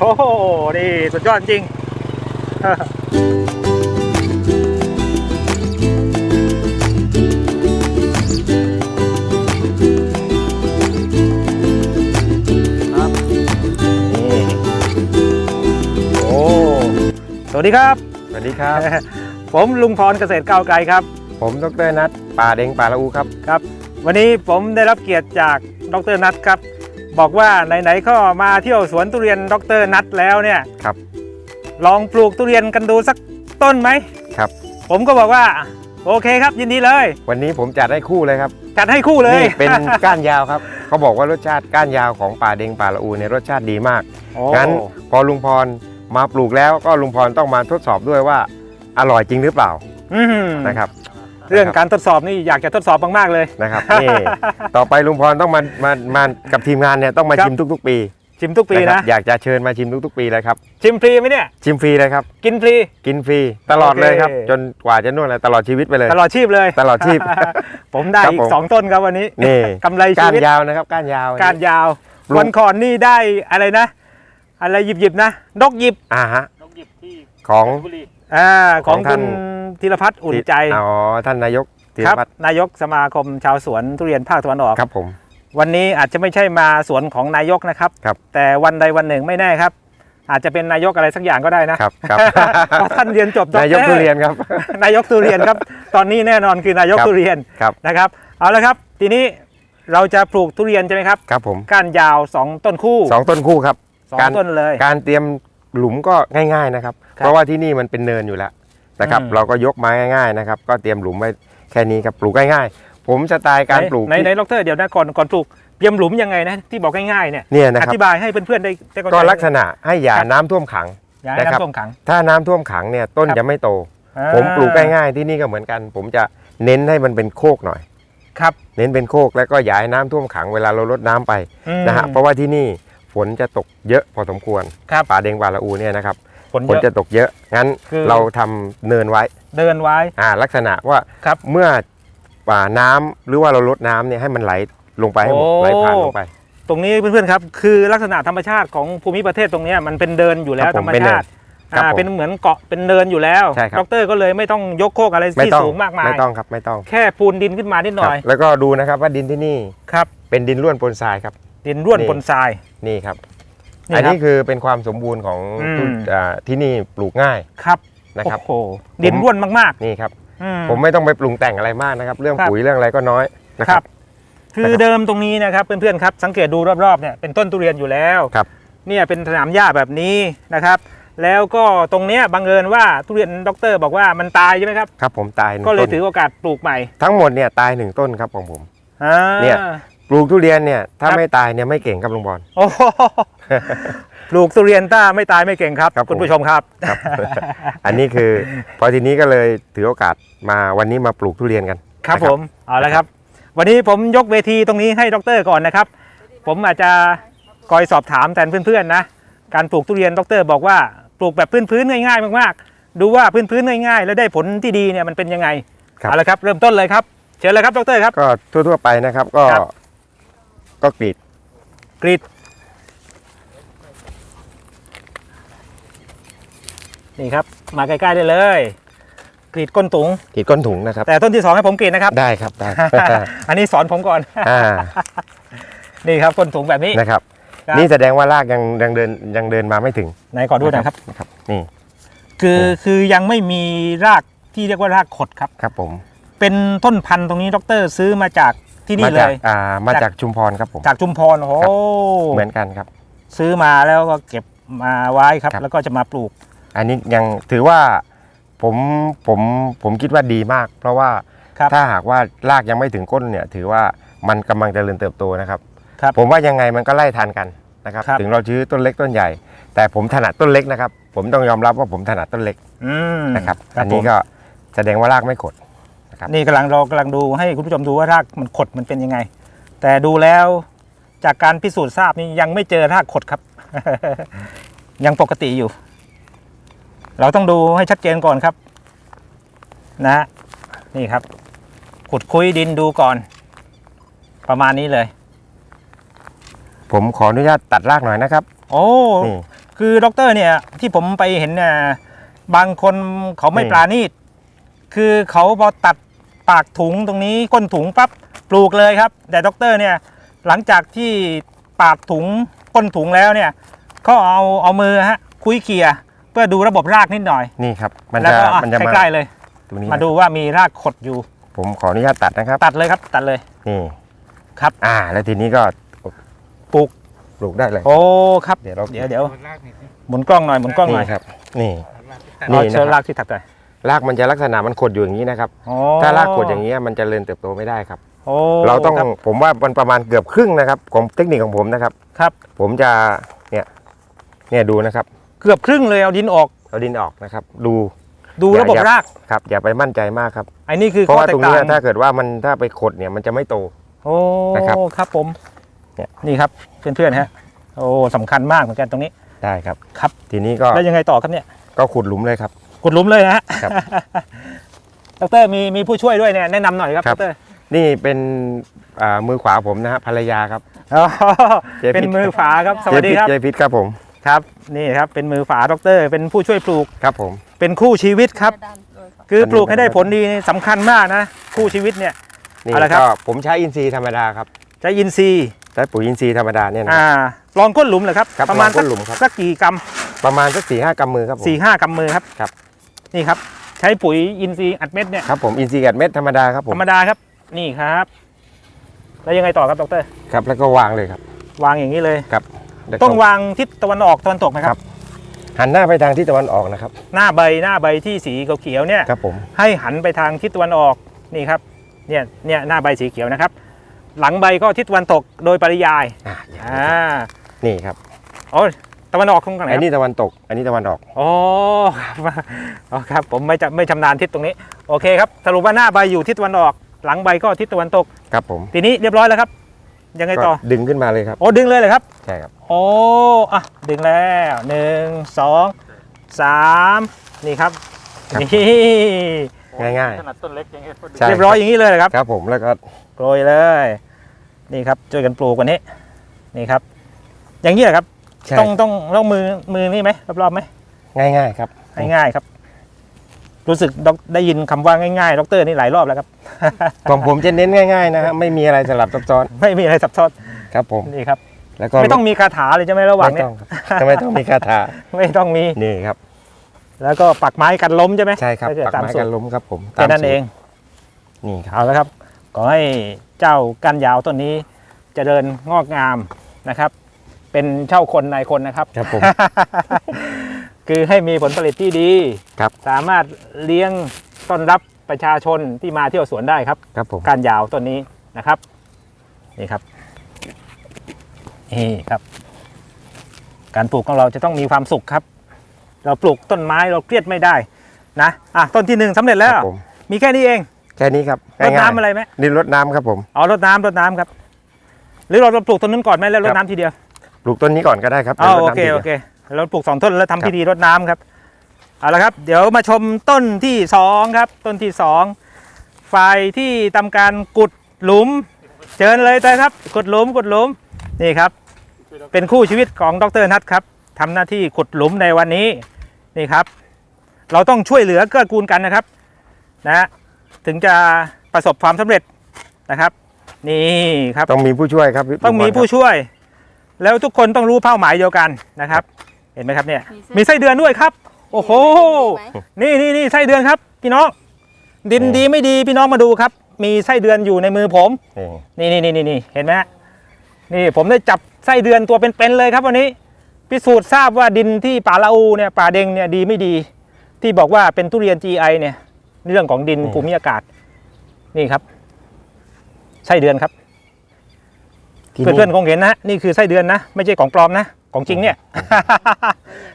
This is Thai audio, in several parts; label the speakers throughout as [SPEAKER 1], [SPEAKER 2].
[SPEAKER 1] โอ้โหนี่สุดยอดจริงครับนี่โอ้สวัสดีครับ
[SPEAKER 2] สวัสดีครับ
[SPEAKER 1] ผมลุงพรเกษตรก้าวไกลครับ
[SPEAKER 2] ผมดรนัทป่าเด้งป่าละอูครับ
[SPEAKER 1] ครับ วันนี้ผมได้รับเกียรติจากดรนัทครับ บอกว่าไหนๆก็มาเที่ยวสวนทุเรียนดรนัทแล้วเนี่ย
[SPEAKER 2] ครับ
[SPEAKER 1] ลองปลูกทุเรียนกันดูสักต้นไหม
[SPEAKER 2] ครับ
[SPEAKER 1] ผมก็บอกว่าโอเคครับยินดีเลย
[SPEAKER 2] วันนี้ผมจัดให้คู่เลยครับ
[SPEAKER 1] จัดให้คู่เลย
[SPEAKER 2] นี่เป็นก้านยาวครับ เขาบอกว่ารสชาติก้านยาวของป่าเด้งป่าละอูเนี่ยรสชาติดีมาก
[SPEAKER 1] โอ้
[SPEAKER 2] งั้นพอลุงพรมาปลูกแล้วก็ลุงพรต้องมาทดสอบด้วยว่าอร่อยจริงหรือเปล่า
[SPEAKER 1] อืม
[SPEAKER 2] นะครับ
[SPEAKER 1] เรื่องการทดสอบนี่อยากจะทดสอบมาก ๆ เลย
[SPEAKER 2] นะครับนี่ต่อไปลุงพรต้องมามามากับทีมงานเนี่ยต้องมา
[SPEAKER 1] ครับ
[SPEAKER 2] ชิมทุก ๆ ปี
[SPEAKER 1] ชิมทุกปี
[SPEAKER 2] ครั
[SPEAKER 1] นะ
[SPEAKER 2] บอยากจะเชิญมาชิมทุกๆ ปีเลยครับ
[SPEAKER 1] ชิมฟรีไหมเนี่ย
[SPEAKER 2] ชิมฟรีเลยครับ
[SPEAKER 1] กินฟรี
[SPEAKER 2] กินฟรีตลอดเลยครับ
[SPEAKER 1] โอเค
[SPEAKER 2] จนกว่าจะนู่นเลยตลอดชีวิตไปเลย
[SPEAKER 1] ตลอดชีพเลย
[SPEAKER 2] ตลอดชีพ
[SPEAKER 1] ผมได้
[SPEAKER 2] ครับ
[SPEAKER 1] อี
[SPEAKER 2] ผ
[SPEAKER 1] ก
[SPEAKER 2] ม
[SPEAKER 1] สองต้นครับวันนี้
[SPEAKER 2] นี่
[SPEAKER 1] กำไรชี
[SPEAKER 2] ก้าน
[SPEAKER 1] วิต
[SPEAKER 2] ยาวนะครับก้านยาว
[SPEAKER 1] การยาว
[SPEAKER 2] ปลูก
[SPEAKER 1] วันก่อนนี่ได้อะไรนะ อะไรหยิบหยิบๆนะนกหยิบ
[SPEAKER 2] อ่าฮะ
[SPEAKER 1] นกหยิบที่
[SPEAKER 2] ของ
[SPEAKER 1] อ่าข
[SPEAKER 2] ข
[SPEAKER 1] อ
[SPEAKER 2] องง
[SPEAKER 1] คุ
[SPEAKER 2] ท่าน
[SPEAKER 1] ณ ธีรพัฒน์อุ่นใจ
[SPEAKER 2] อ๋อท่านนายกธีร
[SPEAKER 1] ครับ
[SPEAKER 2] พัฒน์
[SPEAKER 1] นายกสมาคมชาวสวนทุเรียนภาคตะวันออก
[SPEAKER 2] ครับผม
[SPEAKER 1] วันนี้อาจจะไม่ใช่มาสวนของนายกนะครับ
[SPEAKER 2] ครับ
[SPEAKER 1] แต่วันใดวันหนึ่งไม่แน่ครับ อาจจะเป็นนายกอะไรสักอย่างก็ได้นะครับ
[SPEAKER 2] ครับ
[SPEAKER 1] เพราะท่านเรียนจบด็อก
[SPEAKER 2] นายก
[SPEAKER 1] ตอ
[SPEAKER 2] ทุเรียนครับ
[SPEAKER 1] นายกทุเรียนครับ ตอนนี้แน่นอนคือนายก
[SPEAKER 2] ครับ
[SPEAKER 1] ทุเรียน
[SPEAKER 2] ครับ
[SPEAKER 1] นะครับ เอาละครับ ทีนี้เราจะปลูกทุเรียนใช่ไหมครับ
[SPEAKER 2] ครับผม
[SPEAKER 1] ก้านยาว 2 ต้นคู่
[SPEAKER 2] สองต้นคู่ครับ
[SPEAKER 1] สอง
[SPEAKER 2] การ
[SPEAKER 1] ต้นเลย
[SPEAKER 2] การเตรียมหลุมก็ง่าย ๆนะครับ
[SPEAKER 1] ครับ
[SPEAKER 2] เพราะว่าที่นี่มันเป็นเนินอยู่แล้ว นะครับ
[SPEAKER 1] อืม
[SPEAKER 2] เราก็ยกไม้ง่ายๆนะครับ ก็เตรียมหลุมไว้แค่นี้ครับปลูกง่ายๆ ผมสไตล์การ
[SPEAKER 1] ไหน
[SPEAKER 2] ปลูก
[SPEAKER 1] ไหนไหนดรเดี๋ยวนะก่อนก่อนปลูกเตรียมหลุมยังไงนะที่บอกง่ายๆเนี่ย
[SPEAKER 2] เนี่ยนะ
[SPEAKER 1] อ
[SPEAKER 2] ครับ
[SPEAKER 1] ธิบายให้เพื่อนๆได้ได้เข้าใจ
[SPEAKER 2] ก็ลักษณะให้อย่า
[SPEAKER 1] ครับ
[SPEAKER 2] น้ำท่วมขัง
[SPEAKER 1] อย่าให้
[SPEAKER 2] นะครับ
[SPEAKER 1] น้ำท่วมขัง
[SPEAKER 2] ถ้าน้ำท่วมขังเนี่ยต้น
[SPEAKER 1] ครับ
[SPEAKER 2] จะไม่โต
[SPEAKER 1] อ่า
[SPEAKER 2] ผมปลูกง่ายๆที่นี่ก็เหมือนกัน ผมจะเน้นให้มันเป็นโคกหน่อย
[SPEAKER 1] ครับ
[SPEAKER 2] เน้นเป็นโคกแล้วก็อย่าให้น้ำท่วมขังเวลาเราลดน้ำไป
[SPEAKER 1] อืม
[SPEAKER 2] นะฮะเพราะว่าที่นี่ฝนจะตกเยอะพอสมควร
[SPEAKER 1] ครับ
[SPEAKER 2] ป่าเดงป่าละอูเนี่ยนะครับ
[SPEAKER 1] ผล
[SPEAKER 2] ฝน
[SPEAKER 1] เย
[SPEAKER 2] จะ
[SPEAKER 1] อะ
[SPEAKER 2] ตกเยอะ งั้น
[SPEAKER 1] คือ
[SPEAKER 2] เราทำเนินไว้
[SPEAKER 1] เดินไว้
[SPEAKER 2] อ่าลักษณะว่า
[SPEAKER 1] ครับ
[SPEAKER 2] เมื่อป่าน้ำหรือว่าเราลดน้ำเนี่ยให้มันไหลลงไปให้หมด
[SPEAKER 1] โอ้
[SPEAKER 2] ไหลผ่านลงไป
[SPEAKER 1] ตรงนี้เพื่อนๆครับ คือลักษณะธรรมชาติของภูมิประเทศตรงเนี้ยมันเป็นเดินอยู่แล้ว
[SPEAKER 2] ครับ
[SPEAKER 1] ธ
[SPEAKER 2] ผ
[SPEAKER 1] ร
[SPEAKER 2] ม
[SPEAKER 1] รม
[SPEAKER 2] เป็นเนิ
[SPEAKER 1] ชานติ
[SPEAKER 2] ครับ
[SPEAKER 1] อ่า
[SPEAKER 2] ผม
[SPEAKER 1] เป็นเหมือนเกาะเป็นเดินอยู่แล้ว
[SPEAKER 2] ใช่ครับ
[SPEAKER 1] ดรก็เลยไม่ต้องยกโคกอะไร
[SPEAKER 2] ไม่
[SPEAKER 1] ที่
[SPEAKER 2] ต้อง
[SPEAKER 1] สูงมากมาย
[SPEAKER 2] ไม่ต้องครับไม่ต้อง
[SPEAKER 1] แค่ปูนดินขึ้นมานิดหน่อย
[SPEAKER 2] ครับแล้วก็ดูนะครับว่าดินที่นี่
[SPEAKER 1] ครับ
[SPEAKER 2] เป็นดินร่วนปนทรายครับ
[SPEAKER 1] ดินร่วน
[SPEAKER 2] นี่
[SPEAKER 1] ปนทราย
[SPEAKER 2] นี่ครับ
[SPEAKER 1] นี่
[SPEAKER 2] อัน
[SPEAKER 1] ครั
[SPEAKER 2] นี้
[SPEAKER 1] บ
[SPEAKER 2] คือเป็นความสมบูรณ์ของ
[SPEAKER 1] อืม
[SPEAKER 2] ทุอ่าที่นี่ปลูกง่าย
[SPEAKER 1] ครับ
[SPEAKER 2] นะครับ
[SPEAKER 1] โอ้โหดินร่วนมาก
[SPEAKER 2] นี่ครับ
[SPEAKER 1] ๆอื
[SPEAKER 2] ผมไม่ต้องไปปรุงแต่งอะไรมากนะครับ เรื่อง
[SPEAKER 1] ครับ
[SPEAKER 2] ปุ๋ยเรื่องอะไรก็น้อยนะ
[SPEAKER 1] ค
[SPEAKER 2] ค
[SPEAKER 1] รั
[SPEAKER 2] รับบ
[SPEAKER 1] คือ
[SPEAKER 2] นะครับ
[SPEAKER 1] เดิมตรงนี้นะครับเพื่อนๆครับสังเกตดูรอบๆเนี่ยเป็นต้นทุเรียนอยู่แล้ว
[SPEAKER 2] ครับ
[SPEAKER 1] เนี่ยเป็นสนามหญ้าแบบนี้นะครับ แล้วก็ตรงเนี้ยบังเอิญว่าทุเรียนด็อกเตอร์บอกว่ามันตายใช่ไหมครับ
[SPEAKER 2] ครับผมตายหนึ่ง
[SPEAKER 1] ก็เลย
[SPEAKER 2] ต้น
[SPEAKER 1] ถือโอกาสปลูกใหม่
[SPEAKER 2] ทั้งหมดเนี่ยตายหนึ่งต้นครับของผม
[SPEAKER 1] อ่า
[SPEAKER 2] เนี่ยป ลูกทุเรียนเนี่ยถ้า
[SPEAKER 1] ครับ
[SPEAKER 2] ไม่ตายเนี่ยไม่เก่งครับลุงบอล
[SPEAKER 1] โอ้โหปลูกทุเรียนต้าไม่ตายไม่เก่งครับ
[SPEAKER 2] ครับผม
[SPEAKER 1] คุณผู้ชมครับ
[SPEAKER 2] ครับ อันนี้คือพอทีนี้ก็เลยถือโอกาสมาวันนี้มาปลูกทุเรียนกัน
[SPEAKER 1] ครับ
[SPEAKER 2] นะ
[SPEAKER 1] ผมเอาละครับ วันนี้ผมยกเวทีตรงนี้ให้ดรก่อนนะครับ ผมอาจจะคอยสอบถามแทนเพื่อนๆนะการปลูกทุเรียนดร บอกว่าปลูกแบบพื้นๆง่ายๆมากๆ ดูว่าพื้นๆง่ายๆ แล้วได้ผลที่ดีเนี่ยมันเป็นยังไง
[SPEAKER 2] ครับ
[SPEAKER 1] เอาละครับ เริ่มต้นเลยครับ เชิญเลยครับดรครับ
[SPEAKER 2] ก็ทั่วๆไปนะครับก็
[SPEAKER 1] ครับ
[SPEAKER 2] ก็กรีด
[SPEAKER 1] กรีดนี่ครับ มาใกล้ๆได้เลย กรีดก้นตุง
[SPEAKER 2] กรีดก้นถุงนะครับ
[SPEAKER 1] แต่ต้นที่สองให้ผมกรีดนะครับ
[SPEAKER 2] ได้ครับได้
[SPEAKER 1] อันนี้สอนผมก่อน
[SPEAKER 2] อ่า
[SPEAKER 1] นี่ครับก้นถุงแบบนี้
[SPEAKER 2] นะครับ
[SPEAKER 1] ครับ
[SPEAKER 2] นี่แสดงว่ารากยังยังเดินยังเดินมาไม่ถึง
[SPEAKER 1] ไหนขอดูหน่อยครับ
[SPEAKER 2] นะครับ นี่
[SPEAKER 1] คือคือยังไม่มีรากที่เรียกว่ารากขดครับ
[SPEAKER 2] ครับผม
[SPEAKER 1] เป็นต้นพันธุ์ตรงนี้ดร ซื้อมาจาก ที่นี่
[SPEAKER 2] มา
[SPEAKER 1] เล
[SPEAKER 2] จาก
[SPEAKER 1] ย
[SPEAKER 2] อ่ามา
[SPEAKER 1] จาก
[SPEAKER 2] จากชุมพรครับผม
[SPEAKER 1] จากชุมพรโอ้โห
[SPEAKER 2] ครับ เหมือนกันครับ
[SPEAKER 1] ซื้อมาแล้วก็เก็บมาไว้ครับ
[SPEAKER 2] ครับ
[SPEAKER 1] แล้วก็จะมาปลูก
[SPEAKER 2] อันนี้ยังถือว่าผมผมผมคิดว่าดีมาก เพราะว่า
[SPEAKER 1] ครับ
[SPEAKER 2] ถ้าหากว่ารากยังไม่ถึงก้นเนี่ย ถือว่ามันกำลังเจริญเติบโตนะครับ
[SPEAKER 1] ครับ
[SPEAKER 2] ผมว่ายังไงมันก็ไล่ทันกันนะครับ
[SPEAKER 1] ครับ
[SPEAKER 2] ถึงเราชื้อต้นเล็กต้นใหญ่ แต่ผมถนัดต้นเล็กนะครับ ผมต้องยอมรับว่าผมถนัดต้นเล็ก
[SPEAKER 1] อืม
[SPEAKER 2] นะครับ
[SPEAKER 1] ครั
[SPEAKER 2] อั
[SPEAKER 1] บ
[SPEAKER 2] น
[SPEAKER 1] ผ
[SPEAKER 2] นี้
[SPEAKER 1] ม
[SPEAKER 2] ก็แสดงว่ารากไม่ขด ครับ
[SPEAKER 1] นี่กำลังเรากำลังดูให้คุณผู้ชมดูว่ารากมันขดมันเป็นยังไง แต่ดูแล้วจากการพิสูจน์ทราบนี่ยังไม่เจอรากขดครับ ยังปกติอยู่ เราต้องดูให้ชัดเจนก่อนครับ นะฮะนี่ครับ ขุดคุยดินดูก่อน ประมาณนี้เลย
[SPEAKER 2] ผผมขออนุญาตตัดรากหน่อยนะครับ
[SPEAKER 1] โอ้
[SPEAKER 2] นี่
[SPEAKER 1] คือด็อกเตอร์เนี่ยที่ผมไปเห็นเนี่ยบางคนเขาไม่
[SPEAKER 2] นี่
[SPEAKER 1] ปราณีต คือเขาพอตัดปากถุงตรงนี้ก้นถุงปั๊บปลูกเลยครับ แต่ด็อกเตอร์เนี่ยหลังจากที่ปากถุงก้นถุงแล้วเนี่ยเขาเอาเอามือฮะคุยเขี่ยเพื่อดูระบบรากนิดหน่อย
[SPEAKER 2] นี่ครับ มัน
[SPEAKER 1] แล้ว
[SPEAKER 2] จะ
[SPEAKER 1] ก็อะ
[SPEAKER 2] มันจะมา
[SPEAKER 1] ใกล้ๆเลย
[SPEAKER 2] ตรงนี้
[SPEAKER 1] มา
[SPEAKER 2] นะ
[SPEAKER 1] ดูว่ามีรากขดอยู่
[SPEAKER 2] ผมขออนุญาตตัดนะครับ
[SPEAKER 1] ตัดเลยครับ ตัดเลย
[SPEAKER 2] นี่
[SPEAKER 1] ครับ
[SPEAKER 2] อ่า แล้วทีนี้ก็
[SPEAKER 1] ปลูก
[SPEAKER 2] ปลูกได้เลย
[SPEAKER 1] โอ้ครับ
[SPEAKER 2] เดี๋ยวเรา
[SPEAKER 1] เดี๋ยวเดี๋ยวหมุนกล้องหน่อยหมุนกล้องหน่อย
[SPEAKER 2] นี่ครับ นี่
[SPEAKER 1] เอา
[SPEAKER 2] นี่
[SPEAKER 1] เชิญ
[SPEAKER 2] นะค
[SPEAKER 1] รา
[SPEAKER 2] รับ
[SPEAKER 1] กที่ถัดไป
[SPEAKER 2] รากมันจะลักษณะมันขดอยู่อย่างนี้นะครับ
[SPEAKER 1] อ๋อ
[SPEAKER 2] ถ้ารากขดอย่างนี้ยมันจะเจริญเติบโตไม่ได้ครับ
[SPEAKER 1] โอ้
[SPEAKER 2] เราต้อง
[SPEAKER 1] ครับ
[SPEAKER 2] ผมว่ามันประมาณเกือบครึ่งนะครับของเทคนิคของผมนะครับ
[SPEAKER 1] ครับ
[SPEAKER 2] ผมจะเนี่ยเนี่ยดูนะครับ
[SPEAKER 1] เกือบครึ่งเลยเอาดินออก
[SPEAKER 2] เอาดินออกนะครับ ดู
[SPEAKER 1] ดู
[SPEAKER 2] อย่า
[SPEAKER 1] ระบบ
[SPEAKER 2] อย่า
[SPEAKER 1] ราก
[SPEAKER 2] ครับอย่าไปมั่นใจมากครับ
[SPEAKER 1] ไอ้นี่คือ
[SPEAKER 2] เพราะ
[SPEAKER 1] ข้อ
[SPEAKER 2] ว่า
[SPEAKER 1] แต
[SPEAKER 2] ตร
[SPEAKER 1] ก
[SPEAKER 2] ง
[SPEAKER 1] ต่า
[SPEAKER 2] นี้
[SPEAKER 1] ง
[SPEAKER 2] ถ้าเกิดว่ามันถ้าไปขดเนี่ยมันจะไม่โต
[SPEAKER 1] โอ้
[SPEAKER 2] นะครับ
[SPEAKER 1] ครับผม
[SPEAKER 2] เนี่ย
[SPEAKER 1] นี่ครับเพื่อนๆฮะโอ้สำคัญมากเหมือนกันตรงนี้
[SPEAKER 2] ได้ครับ
[SPEAKER 1] ครับ
[SPEAKER 2] ทีนี้ก็
[SPEAKER 1] แล้วยังไงต่อครับเนี่ย
[SPEAKER 2] ก็ขุดหลุมเลยครับ
[SPEAKER 1] ขุดหลุมเลยนะฮะ
[SPEAKER 2] ครับ
[SPEAKER 1] ดรมีมีผู้ช่วยด้วยเนี่ยแนะนำหน่อยครับ
[SPEAKER 2] ครับ
[SPEAKER 1] ดร
[SPEAKER 2] นี่เป็นอ่ามือขวาผมนะฮะภรรยาครับ
[SPEAKER 1] อ๋อ
[SPEAKER 2] เจ๊พิษ
[SPEAKER 1] เป็นมือฝาครับสวัสดีครับ
[SPEAKER 2] เจพิษครับผม
[SPEAKER 1] ครับ นี่ครับเป็นมือฝาดรเป็นผู้ช่วยปลูก
[SPEAKER 2] ครับผม
[SPEAKER 1] เป็นคู่ชีวิตครับ
[SPEAKER 3] ด้านโดยครับ
[SPEAKER 1] คือ
[SPEAKER 2] อันนี้
[SPEAKER 1] ปลูกให้ได้ผลดีนี่สำคัญมากนะ คู่ชีวิตเนี่ย
[SPEAKER 2] นี่
[SPEAKER 1] เอาละครับ
[SPEAKER 2] ก็ผมใช้อินทรีย์ธรรมดาครับ
[SPEAKER 1] ใช้อินทรีย์
[SPEAKER 2] ใช้ปุ๋ยอินทรีย์ธรรมดาเนี่ยนะ
[SPEAKER 1] อ่าลองก้นหลุมเหรอครับ
[SPEAKER 2] ครับ
[SPEAKER 1] ประมาณ
[SPEAKER 2] ลองก้
[SPEAKER 1] สัก
[SPEAKER 2] นหลุมครับ
[SPEAKER 1] สักกี่กรัม
[SPEAKER 2] ประมาณสักสี่ห้ากำมือครับผม
[SPEAKER 1] สี่ห้ากำมือครับ
[SPEAKER 2] ครับ
[SPEAKER 1] นี่ครับ ใช้ปุ๋ยอินทรีย์อัดเม็ดเนี่ย
[SPEAKER 2] ครับผมอินทรีย์กัดเม็ดธรรมดาครับผ
[SPEAKER 1] ธ
[SPEAKER 2] ม
[SPEAKER 1] รรมดาครับ นี่ครับ แล้วยังไงต่อครับดร
[SPEAKER 2] ครับแล้วก็วางเลยครับ
[SPEAKER 1] วางอย่างนี้เลย
[SPEAKER 2] แล้วก็
[SPEAKER 1] ต้องวางทิศตะวันออกตะวันตกไหมค
[SPEAKER 2] ครั
[SPEAKER 1] รับ
[SPEAKER 2] บหันหน้าไปทางที่ตะวันออกนะครับ
[SPEAKER 1] หน้าใบหน้าใบที่สีเขียวๆเนี่ย
[SPEAKER 2] ครับผม
[SPEAKER 1] ให้หันไปทางทิศตะวันออกนี่ครับเนี่ยเนี่ยหน้าใบสีเขียวนะครับ หลังใบก็ทิศตะวันตกโดยปริยาย
[SPEAKER 2] อ่า
[SPEAKER 1] อ่า
[SPEAKER 2] นี่ครับ
[SPEAKER 1] โอ้ย ตะวันออกตรงไหนค
[SPEAKER 2] อั
[SPEAKER 1] รั
[SPEAKER 2] น
[SPEAKER 1] บ
[SPEAKER 2] นี้ตะวันตก อันนี้ตะวันออก
[SPEAKER 1] โอ้ครับอ๋อครับผมไม่จะไม่ชำนาญทิศตรงนี้โอเคครับสรุปว่าหน้าใบอยู่ทิศตะวันออก หลังใบก็ทิศตะวันตก
[SPEAKER 2] ครับผม
[SPEAKER 1] ทีนี้เรียบร้อยแล้วครับ ยังไงต่อ
[SPEAKER 2] ก็ดึงขึ้นมาเลยครับ
[SPEAKER 1] โอ้ดึงเลยเลยครับ
[SPEAKER 2] ใช่ครับ
[SPEAKER 1] โอ้อะดึงแล้วหนึ่งสองสามนี่ครับ
[SPEAKER 2] ครับ
[SPEAKER 1] นี่
[SPEAKER 2] ง่าย
[SPEAKER 1] ขนาดต้นเล็กยัง
[SPEAKER 2] ๆใช่
[SPEAKER 1] เรียบร้อยอย่างนี้เลยเหรอครับ
[SPEAKER 2] ครับผมแล้วก็
[SPEAKER 1] โปรยเลย นี่ครับช่วยกันปลูกกันนี้ นี่ครับ อย่างนี้เหรอครับ
[SPEAKER 2] ใช่
[SPEAKER 1] ต้องต้องต้องมือมือนี่ไหมรอบๆไหม
[SPEAKER 2] ง่ายๆครับ
[SPEAKER 1] ง่ายๆครับ รู้สึกดอกได้ยินคำว่าง่ายๆดอกเตอร์นี่หลายรอบแล้วครับ
[SPEAKER 2] ของผมจะเน้นง่ายๆนะฮะไม่มีอะไรสลับซับซ้อน
[SPEAKER 1] ไม่มีอะไรซับซ้อน
[SPEAKER 2] ครับผม
[SPEAKER 1] นี่ครับ
[SPEAKER 2] แล้วก็
[SPEAKER 1] ไม่ต้องมีคาถาเลยใช่ไหมระหว่าง
[SPEAKER 2] ไม่
[SPEAKER 1] เนี้
[SPEAKER 2] ต้องครับไม่ต้องมีคาถา
[SPEAKER 1] ไม่ต้องมี
[SPEAKER 2] นี่ครับ
[SPEAKER 1] แล้วก็ปักไม้กันล้มใช่ไหม
[SPEAKER 2] ใช่ครับ
[SPEAKER 1] ถ้าเกิด
[SPEAKER 2] ปัก
[SPEAKER 1] ตาม
[SPEAKER 2] ไม้
[SPEAKER 1] สู
[SPEAKER 2] กั
[SPEAKER 1] ต
[SPEAKER 2] น
[SPEAKER 1] ร
[SPEAKER 2] ล้มครับผม
[SPEAKER 1] แค่นั้น
[SPEAKER 2] ตามสูตร
[SPEAKER 1] เอง
[SPEAKER 2] นี่ครับ
[SPEAKER 1] เอาละครับ ขอให้เจ้าก้านยาวต้นนี้เจริญงอกงามนะครับ เป็นเช่าคนนายคนนะครับ
[SPEAKER 2] ครับผม
[SPEAKER 1] คือให้มีผลผลิตที่ดี
[SPEAKER 2] ครับ
[SPEAKER 1] สามารถเลี้ยงต้อนรับประชาชนที่มาเที่ยวสวนได้ครับ
[SPEAKER 2] ครับผม
[SPEAKER 1] ก้านยาวต้นนี้นะครับ นี่ครับนี่ครับ การปลูกของเราจะต้องมีความสุขครับ เราปลูกต้นไม้เราเครียดไม่ได้นะอะต้นที่หนึ่งสำเร็จ
[SPEAKER 2] ค
[SPEAKER 1] แล้ว
[SPEAKER 2] รับผม
[SPEAKER 1] มีแค่นี้เอง
[SPEAKER 2] แค่นี้ครับ
[SPEAKER 1] รด
[SPEAKER 2] ง่าย
[SPEAKER 1] น้ำอะไรไหม
[SPEAKER 2] ๆนี่รดน้ำครับผม
[SPEAKER 1] อ๋อรดน้ำรดน้ำครับ หรือเราเราปลูกต้นนั้นก่อนไหมแล้วร
[SPEAKER 2] ค
[SPEAKER 1] ด
[SPEAKER 2] รับ
[SPEAKER 1] น้ำทีเดียว
[SPEAKER 2] ปลูกต้นนี้ก่อนก็ได้ครับ
[SPEAKER 1] อ๋อ
[SPEAKER 2] ดี๋ยวร
[SPEAKER 1] โอ
[SPEAKER 2] ดน้ำ
[SPEAKER 1] เค
[SPEAKER 2] ทีดียว
[SPEAKER 1] โอเคเราปลูกสองต้นแล้ว
[SPEAKER 2] ครั
[SPEAKER 1] ทำ
[SPEAKER 2] บ
[SPEAKER 1] พิธีรดน้ำครับเอาละครับ เดี๋ยวมาชมต้นที่สองครับ ต้นที่สองฝ่ายที่ทำการกุดหลุม เชิญเลยแต่ครับ ขุดหลุมขุดหลุมนี่ครับ เป็นคู่ชีวิตของดรนัทครับทำหน้าที่ขุดหลุมในวันนี้นี่ครับ เราต้องช่วยเหลือเกื้อกูลกันนะครับนะฮะถึงจะประสบความสำเร็จนะครับ นี่ครับ
[SPEAKER 2] ต้องมีผู้ช่วยครับ
[SPEAKER 1] ต้องมี
[SPEAKER 2] ลุงพร
[SPEAKER 1] ผู้
[SPEAKER 2] ครับ
[SPEAKER 1] ช่วย แล้วทุกคนต้องรู้เป้าหมายเดียวกันนะครับ เห็นไหมครับเนี่ย
[SPEAKER 3] มี
[SPEAKER 1] มี
[SPEAKER 3] ไส้
[SPEAKER 1] ไส้เดือนด้วยครับ โอ้โห
[SPEAKER 3] มีไหม
[SPEAKER 1] นี่นี่นี่ไส้เดือนครับ พี่น้อง ดินดีไม่ดีพี่น้องมาดูครับ มีไส้เดือนอยู่ในมือผม
[SPEAKER 2] นี่
[SPEAKER 1] นี่นี่นี่นี่นี่เห็นไหมฮะนี่ผมได้จับไส้เดือนตัวเป็นๆเลยครับวันนี้ พิสูจน์ทราบว่าดินที่ป่าละอูเนี่ยป่าเดงเนี่ยดีไม่ดี ที่บอกว่าเป็นทุเรียน GI เนี่ยเรื่องของดินภูมิอากาศ นี่ครับไส้เดือนครับ
[SPEAKER 2] ที่
[SPEAKER 1] เพื่อนๆคงเห็นนะนี่คือไส้เดือนนะ ไม่ใช่ของปลอมนะ ของจริงเนี่ย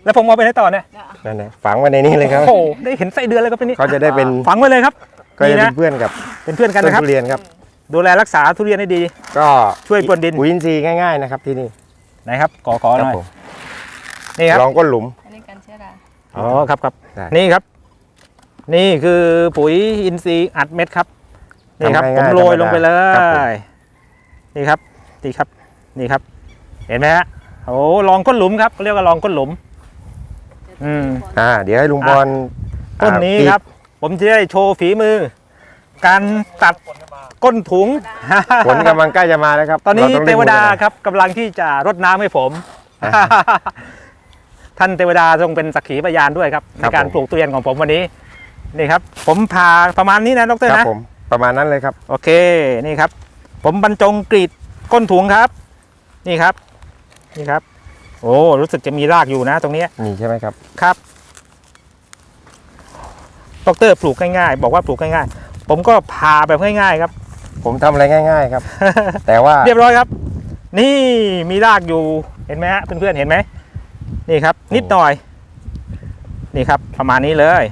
[SPEAKER 1] แล้วผมเอาไปไหนต่อเนี่ย
[SPEAKER 2] นั่นนะฝังไว้ในนี้เลยครับ
[SPEAKER 1] โอ้โหได้เห็นไส้เดือนแล้วครับเป็นนี่
[SPEAKER 2] เขาจะได้เป็น
[SPEAKER 1] ฝังไว้เลยครับ
[SPEAKER 2] ก็จะ
[SPEAKER 1] นี่
[SPEAKER 2] เป็
[SPEAKER 1] นะ
[SPEAKER 2] นเพื่อนกับ
[SPEAKER 1] เป็นเพื่อนกัน
[SPEAKER 2] ต้น
[SPEAKER 1] นะครับ
[SPEAKER 2] ทุเรียนครับ
[SPEAKER 1] ดูแลรักษาทุเรียนให้ดี
[SPEAKER 2] ก็
[SPEAKER 1] ช่วยพรวนดิน
[SPEAKER 2] ปุ๋ยอินทรีย์ง่ายๆนะครับที่นี่
[SPEAKER 1] ไหนครับขอขอห
[SPEAKER 2] ครับ
[SPEAKER 1] น่อย
[SPEAKER 2] ผม
[SPEAKER 1] นี่ครับ
[SPEAKER 2] ลองก้นหลุม
[SPEAKER 3] อันนี้กันเชื้อรา
[SPEAKER 1] อ๋อครับครับ
[SPEAKER 2] ได้
[SPEAKER 1] นี่ครับ นี่คือปุ๋ยอินทรีย์อัดเม็ดครับนี่ครับ
[SPEAKER 2] ทำ
[SPEAKER 1] ผม
[SPEAKER 2] ง่ายๆ
[SPEAKER 1] โรยลงไปเล
[SPEAKER 2] ธรรมดาครับผม
[SPEAKER 1] ยนี่ครับ นี่ครับนี่ครับ เห็นไหมฮะโอ้ลองก้นหลุมครับเรียกว่าลองก้นหลุม อืม
[SPEAKER 2] อ่า เดี๋ยวให้ลุงพร
[SPEAKER 1] ต้นนี้
[SPEAKER 2] อ่า
[SPEAKER 1] ครับ ผมจะได้โชว์ฝีมือ การตัดก้นถุง
[SPEAKER 2] ผลกำลังใกล้จะมาแล้วครับ
[SPEAKER 1] ตอนนี้
[SPEAKER 2] ราง
[SPEAKER 1] เท
[SPEAKER 2] รีบ
[SPEAKER 1] วดา
[SPEAKER 2] มือกัน
[SPEAKER 1] ครับกำลังที่จะรดน้ำให้ผม ท่านเทวดาทรงเป็นสักขีพยานด้วยครับ ในการปลูกทุเรียนของผมวันนี้ นี่ครับ ผมพาประมาณนี้นะดร
[SPEAKER 2] ครับ
[SPEAKER 1] นะ
[SPEAKER 2] ผมประมาณนั้นเลยครับ
[SPEAKER 1] โอเค นี่ครับ ผมบรรจงกรีด ก้นถุงครับ นี่ครับ นี่ครับ โอ้รู้สึกจะมีรากอยู่นะ ตรงเนี้ย
[SPEAKER 2] นี่ใช่ไหมครับ
[SPEAKER 1] ครับดรปลูกง่ายๆ บอกว่าปลูกง่ายๆ ผมก็พาแบบง่ายๆครับ
[SPEAKER 2] ผมทำอะไรง่าย ๆ ครับ แต่ว่า
[SPEAKER 1] เรียบร้อยครับ นี่มีรากอยู่เห็นไหมฮะเพื่อนๆเห็นไหมนี่ครับ นิดหน่อย นี่ครับ ประมาณนี้เลย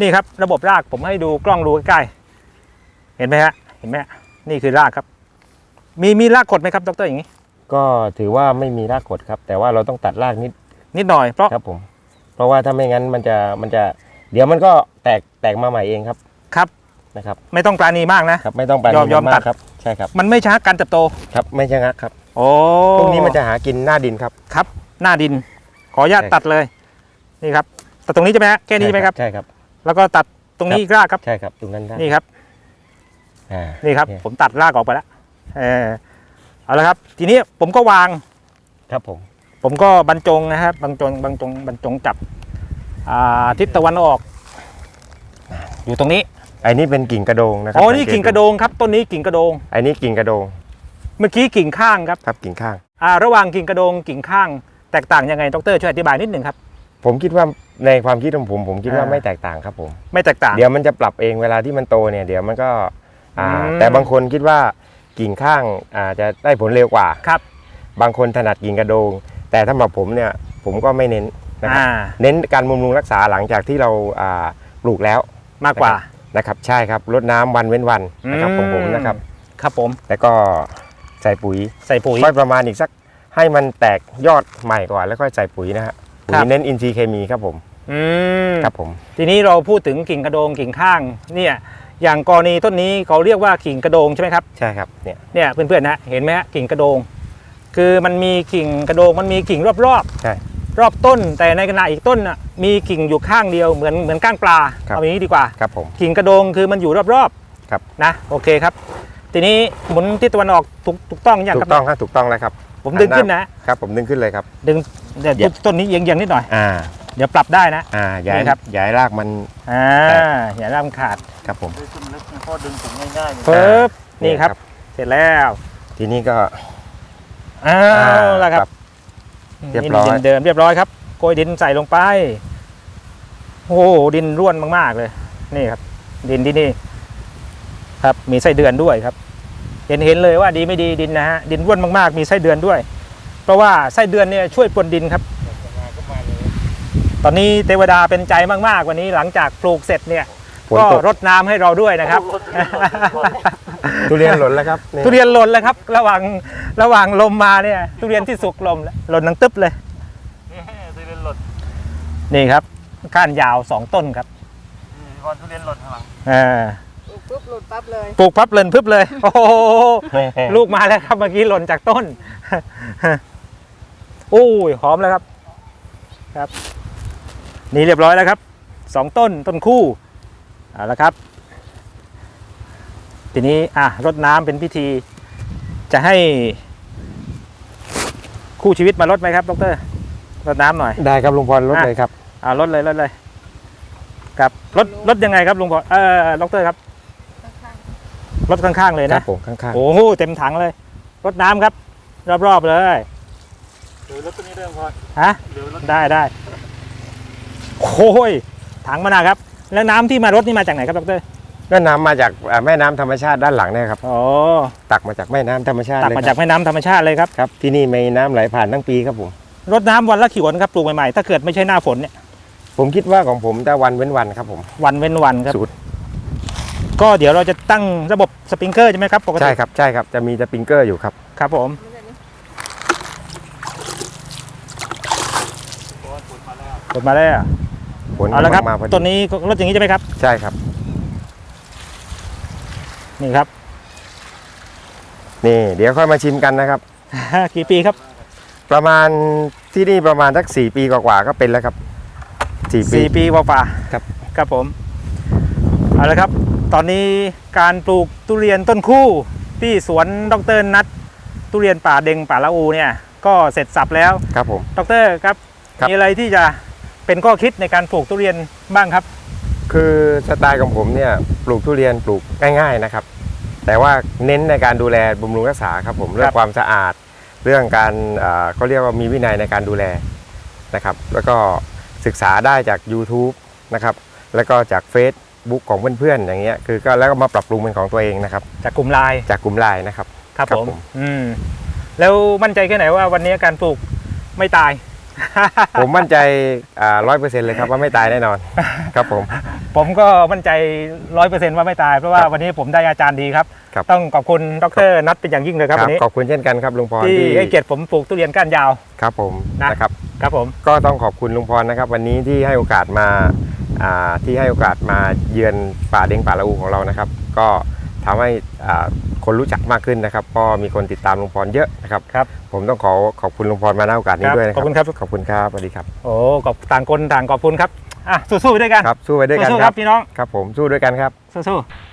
[SPEAKER 1] นี่ครับ ระบบรากผมให้ดูกล้องดูใกล้ๆเห็นไหมฮะเห็นไหมฮะนี่คือรากครับ มีมีรากกดไหมครับดรอย่างนี้
[SPEAKER 2] ก็ถือว่าไม่มีรากกดครับ แต่ว่าเราต้องตัดรากนิด
[SPEAKER 1] นิดหน่อยเพราะ
[SPEAKER 2] ครับผม เพราะว่าถ้าไม่งั้นมันจะมันจะ เดี๋ยวมันก็แตกแตกมาใหม่เองครับ
[SPEAKER 1] ครับ
[SPEAKER 2] นะครับ
[SPEAKER 1] ไม่ต้องปราณีมากนะ
[SPEAKER 2] ครับไม่ต้องไป
[SPEAKER 1] ยอมยอมา
[SPEAKER 2] ก
[SPEAKER 1] ตัด
[SPEAKER 2] ครับใช่ครับ
[SPEAKER 1] มันไม่ช้าการเติบโต
[SPEAKER 2] ครับไม่ใช่งักครับ
[SPEAKER 1] โอ้
[SPEAKER 2] พวกนี้มันจะหากินหน้าดินครับ
[SPEAKER 1] ครับ หน้าดิน ขออนุญาต
[SPEAKER 2] ใช่
[SPEAKER 1] ตัดเลยนี่ครับตัดตรงนี้ใช่ไหมฮะแค่นี้ใช่ไหมครับ
[SPEAKER 2] ใช่ครับ
[SPEAKER 1] แล้วก็ตัดตรงนี้อีกรากครับ
[SPEAKER 2] ใช่ครับตรงนั้นได้
[SPEAKER 1] นี่ครับ
[SPEAKER 2] อ่า
[SPEAKER 1] นี่ครับ
[SPEAKER 2] โอเผ
[SPEAKER 1] มตัดรากออกไปแล้ว เออเอาละครับ ทีนี้ผมก็วาง
[SPEAKER 2] ครับผม
[SPEAKER 1] ผมก็บรรจงนะครับบรรจงบรรจงบรรจงจับอ่าทิศตะวันออก อยู่ตรงนี้
[SPEAKER 2] ไอ้นี่เป็นกิ่งกระโดงนะครั
[SPEAKER 1] อ๋อนี่
[SPEAKER 2] สัเต
[SPEAKER 1] กิ่งกระโดงครับต้นนี้กิ่งกระโดง
[SPEAKER 2] ไอ้นี่กิ่งกระโดง
[SPEAKER 1] เมื่อกี้กิ่งข้างครับ
[SPEAKER 2] ครับกิ่งข้าง
[SPEAKER 1] อ่าระหว่างกิ่งกระโดงกิ่งข้าง แตกต่างยังไงดรช่วยอธิบายนิดหนึ่งครับ
[SPEAKER 2] ผมคิดว่าในความคิดของผมผมคิดว่า
[SPEAKER 1] อ่า
[SPEAKER 2] ไม่แตกต่างครับผม
[SPEAKER 1] ไม่แตกต่าง
[SPEAKER 2] เดี๋ยวมันจะปรับเองเวลาที่มันโตเนี่ยเดี๋ยวมันก็อ่า
[SPEAKER 1] อืม
[SPEAKER 2] แต่บางคนคิดว่า กิ่งข้างอาจะได้ผลเร็วกว่า
[SPEAKER 1] ครับ
[SPEAKER 2] บางคนถนัดกิ่งกระโดง แต่ถ้ามาผมเนี่ยผมก็ไม่เน้นนะครับ
[SPEAKER 1] อ่า
[SPEAKER 2] เน้นการบำรุงรักษาหลังจากที่เราอ่าปลูกแล้ว
[SPEAKER 1] มากกว่า
[SPEAKER 2] นะครับใช่ครับรดน้ำวันเว้นวันนะครับของผมนะครับ
[SPEAKER 1] ครับผม
[SPEAKER 2] แล้วก็ใส่ปุ๋ย
[SPEAKER 1] ใส่ปุ๋ย
[SPEAKER 2] ค่อยประมาณอีกสักให้มันแตกยอดใหม่ก่อนแล้วค่อยใส่ปุ๋ยนะฮะปุ๋
[SPEAKER 1] ครั
[SPEAKER 2] ย
[SPEAKER 1] บ
[SPEAKER 2] เน้นอินทรีย์เคมีครับผม
[SPEAKER 1] อืม
[SPEAKER 2] ครับผม
[SPEAKER 1] ทีนี้เราพูดถึงกิ่งกระโดงกิ่งข้างเนี่ย อย่างกรณีต้นนี้เขาเรียกว่ากิ่งกระโดงใช่ไหมครับ
[SPEAKER 2] ใช่ครับเนี่ย
[SPEAKER 1] เนี่ยเพื่อนๆนะเห็นไหมฮะกิ่งกระโดง คือมันมีกิ่งกระโดงมันมีกิ่งรอบ
[SPEAKER 2] ใช่
[SPEAKER 1] ๆรอบต้น แต่ในขณะอีกต้นน่ะมีกิ่งอยู่ข้างเดียวเหมือนเหมือนก้างปลา
[SPEAKER 2] ครับ
[SPEAKER 1] เอาอย่างนี้ดีกว่า
[SPEAKER 2] ครับผม
[SPEAKER 1] กิ่งกระโดงคือมันอยู่รอบๆ
[SPEAKER 2] ครับ
[SPEAKER 1] นะโอเคครับ ทีนี้หมุนทิศตะวันออกถูกถูกต้องอย่าง
[SPEAKER 2] ถู
[SPEAKER 1] ครั
[SPEAKER 2] กต้องครับถูกต้องแล้วครับ
[SPEAKER 1] ผมดึงขึ้นนะ ครับ
[SPEAKER 2] ผมดึงขึ้นเลยครับ
[SPEAKER 1] ดึงเดี๋ยว
[SPEAKER 2] เดี๋ยว
[SPEAKER 1] ต้นนี้เอียงๆนิดหน่อย
[SPEAKER 2] อ่า
[SPEAKER 1] เดี๋ยวปรับได้นะ
[SPEAKER 2] อ่าย้าย
[SPEAKER 1] นี่ครับ
[SPEAKER 2] ย้ายรากมัน
[SPEAKER 1] อ่า
[SPEAKER 2] แตก
[SPEAKER 1] อย่าร่ำขาด
[SPEAKER 2] ครับผม
[SPEAKER 1] ปึ๊บ
[SPEAKER 2] นี่
[SPEAKER 1] นี่ครับเสร็จแล้ว
[SPEAKER 2] ทีนี้ก็
[SPEAKER 1] อ้าวแล้วครับ
[SPEAKER 2] เรียบร้อย
[SPEAKER 1] นี่ดินเดิมเรียบร้อยครับโกยดินใส่ลงไป โอ้โหดินร่วนมากๆเลย นี่ครับ ดินที่นี่ ครับมีไส้เดือนด้วยครับ เห็นเห็นเลยว่าดีไม่ดีดินนะฮะดินร่วนมากๆ มีไส้เดือนด้วย เพราะว่าไส้เดือนเนี่ยช่วยปรวนดินครับ ตอนนี้เทวดาเป็นใจมาก ๆ วันนี้หลังจากปลูกเสร็จเนี่ย
[SPEAKER 2] ฝน
[SPEAKER 1] ก็
[SPEAKER 2] ตก
[SPEAKER 1] รดน้ำให้เราด้วยนะครับ
[SPEAKER 2] ทุเรียนหล่นแล้วครับนี่
[SPEAKER 1] ทุเรียนหล่นแล้วครับ ระหว่างระหว่างลมมาเนี่ย ทุเรียนที่สุกลมแล้วหล่นนังตึ๊บเลยนี่ครับก้านยาวสองต้นครับ
[SPEAKER 3] พอทุเรียนหล่นข้างหลัง
[SPEAKER 1] เออ
[SPEAKER 3] ปลูกปุ๊บหลุดปั๊บเลย
[SPEAKER 1] ปลูกพับเลินพึบเลย โอ้โหลูกมาแล้วครับเมื่อกี้หล่นจากต้นโอ้ยหอมแล้วครับ ครับ นี่เรียบร้อยแล้วครับสองต้นต้นคู่เอาละครับ ทีนี้อะรดน้ำเป็นพิธี จะให้คู่ชีวิตมารดไหมครับดรรดน้ำหน่อย
[SPEAKER 2] ได้ครับลุงพรลด
[SPEAKER 1] อะ
[SPEAKER 2] เลยครับ
[SPEAKER 1] อ่ารดเลยรดเลยครับรดรดยังไงครับลุงพอเออดรครับ
[SPEAKER 3] ข้าง
[SPEAKER 1] รดข้างๆเลย
[SPEAKER 2] ครั
[SPEAKER 1] นะ
[SPEAKER 2] บผมข้าง
[SPEAKER 1] โอ้โหเต็มถังเลยรดน้ำครับ รอบๆเลย
[SPEAKER 3] ๆหรือรถตัวนี้เดิมพอ
[SPEAKER 1] ฮะ
[SPEAKER 3] หรือรถ
[SPEAKER 1] ได้ได้ โอ้ยถังมานาวครับ แล้วน้ำที่มารดนี่มาจากไหนครับดร
[SPEAKER 2] ๆก็น้ำมาจากอ่าแม่น้ำธรรมชาติด้านหลังเนี่ยครับ
[SPEAKER 1] โอ้
[SPEAKER 2] ตักมาจากแม่น้ำธรรมชาติ
[SPEAKER 1] ตัก
[SPEAKER 2] เลย
[SPEAKER 1] มา
[SPEAKER 2] ค
[SPEAKER 1] จา
[SPEAKER 2] รับ
[SPEAKER 1] กแม่น้ำธรรมชาติเลยครับ
[SPEAKER 2] ครับที่นี่มีน้ำไหลผ่านทั้งปีครับผม
[SPEAKER 1] รดน้ำวันละกี่วันครับปลูกใหม่ๆถ้าเกิดไม่ใช่หน้าฝนเนี่ย
[SPEAKER 2] ผมคิดว่าของผมจะวันเว้นวันครับผม
[SPEAKER 1] วันเว้นวันครับ
[SPEAKER 2] สูตร
[SPEAKER 1] ก็เดี๋ยวเราจะตั้งระบบสปริงเกอร์ใช่ไหมครับปกติ
[SPEAKER 2] ใช่ครับใช่ครับจะมีสปริงเกอร์อยู่ครับ
[SPEAKER 1] ครับผม
[SPEAKER 3] ไม่ใช่นี่
[SPEAKER 1] กดมาแล้ว
[SPEAKER 2] ผล
[SPEAKER 1] เอาละครับ
[SPEAKER 2] มาพอดี
[SPEAKER 1] ต้นนี้รดอย่างนี้ใช่ไหมครับ
[SPEAKER 2] ใช่ครับ
[SPEAKER 1] นี่ครับ
[SPEAKER 2] นี่ เดี๋ยวค่อยมาชิมกันนะครับ
[SPEAKER 1] กี่ปีครับ
[SPEAKER 2] ประมาณที่นี่ประมาณสักสี่ปีกว่าๆก็เป็นแล้วครับสี่ปี
[SPEAKER 1] สี่ปีกว่าๆ
[SPEAKER 2] ครับ
[SPEAKER 1] ครับผม เอาละครับ ตอนนี้การปลูกทุเรียนต้นคู่ที่สวนดรนัททุเรียนป่าเด็งป่าละอูเนี่ย ก็เสร็จสับแล้ว
[SPEAKER 2] ครับผม
[SPEAKER 1] ดรครับ
[SPEAKER 2] ครับ
[SPEAKER 1] มีอะไรที่จะ เป็นข้อคิดในการปลูกทุเรียนบ้างครับ
[SPEAKER 2] คือสไตล์ของผมเนี่ยปลูกทุเรียนปลูกง่าย ๆนะครับ แต่ว่าเน้นในการดูแลบำรุงรักษาครับผมเรื่องความสะอาด เรื่องการอ่าเขาเรียกว่ามีวินัยในการดูแลนะครับ แล้วก็ศึกษาได้จาก YouTube นะครับ แล้วก็จาก Facebook ของเพื่อนๆอย่างเงี้ยคือก็แล้วก็มาปรับปรุงเป็นของตัวเองนะครับ
[SPEAKER 1] จากกลุ่มไลน์
[SPEAKER 2] จากกลุ่มไลน์นะครับ
[SPEAKER 1] ครับ
[SPEAKER 2] ครับ
[SPEAKER 1] ผม
[SPEAKER 2] ผม
[SPEAKER 1] อืม แล้วมั่นใจแค่ไหนว่าวันนี้การปลูกไม่ตาย
[SPEAKER 2] ผมมั่นใจร้อยเปอร์เซ็นต์เลยครับว่าไม่ตายแน่นอนครับผม
[SPEAKER 1] ผมก็มั่นใจร้อยเปอร์เซ็นต์ว่าไม่ตายเพราะว่า
[SPEAKER 2] ครับ
[SPEAKER 1] วันนี้ผมได้อาจารย์ดีครับ
[SPEAKER 2] ครับ
[SPEAKER 1] ต้องขอบคุณดรนัทเป็นอย่างยิ่งเลยครับวันนี้
[SPEAKER 2] ขอบคุณเช่นกันครับลุงพร
[SPEAKER 1] ที่
[SPEAKER 2] ที่
[SPEAKER 1] ให้เกียรติผมปลูกทุเรียนก้านยาว
[SPEAKER 2] ครับผม
[SPEAKER 1] นะ
[SPEAKER 2] นะครับ
[SPEAKER 1] ครับผม
[SPEAKER 2] ก็ต้องขอบคุณลุงพรนะครับ วันนี้ที่ให้โอกาสมาอ่าที่ให้โอกาสมาเยือนป่าเด้งป่าละอูของเรานะครับ ก็ ทำให้อ่าคนรู้จักมากขึ้นนะครับก็มีคนติดตามลุงพรเยอะนะครับ
[SPEAKER 1] ครับ
[SPEAKER 2] ผมต้องขอขอบคุณลุงพรมาณโอกาสนี้
[SPEAKER 1] ครับ
[SPEAKER 2] ด้วยนะ
[SPEAKER 1] ขอบคุณครับ
[SPEAKER 2] ขอบคุณครับสวัสดีครับ
[SPEAKER 1] โอ้ขอบต่างคนต่างขอบคุณครับอะสู้ๆไปด้วยกัน
[SPEAKER 2] ครับสู้ไปด้วยกัน
[SPEAKER 1] สู้ๆ
[SPEAKER 2] ค
[SPEAKER 1] ค
[SPEAKER 2] รั
[SPEAKER 1] รับบพี่น้อง
[SPEAKER 2] ครับผมสู้ด้วยกันครับ
[SPEAKER 1] สู้ๆ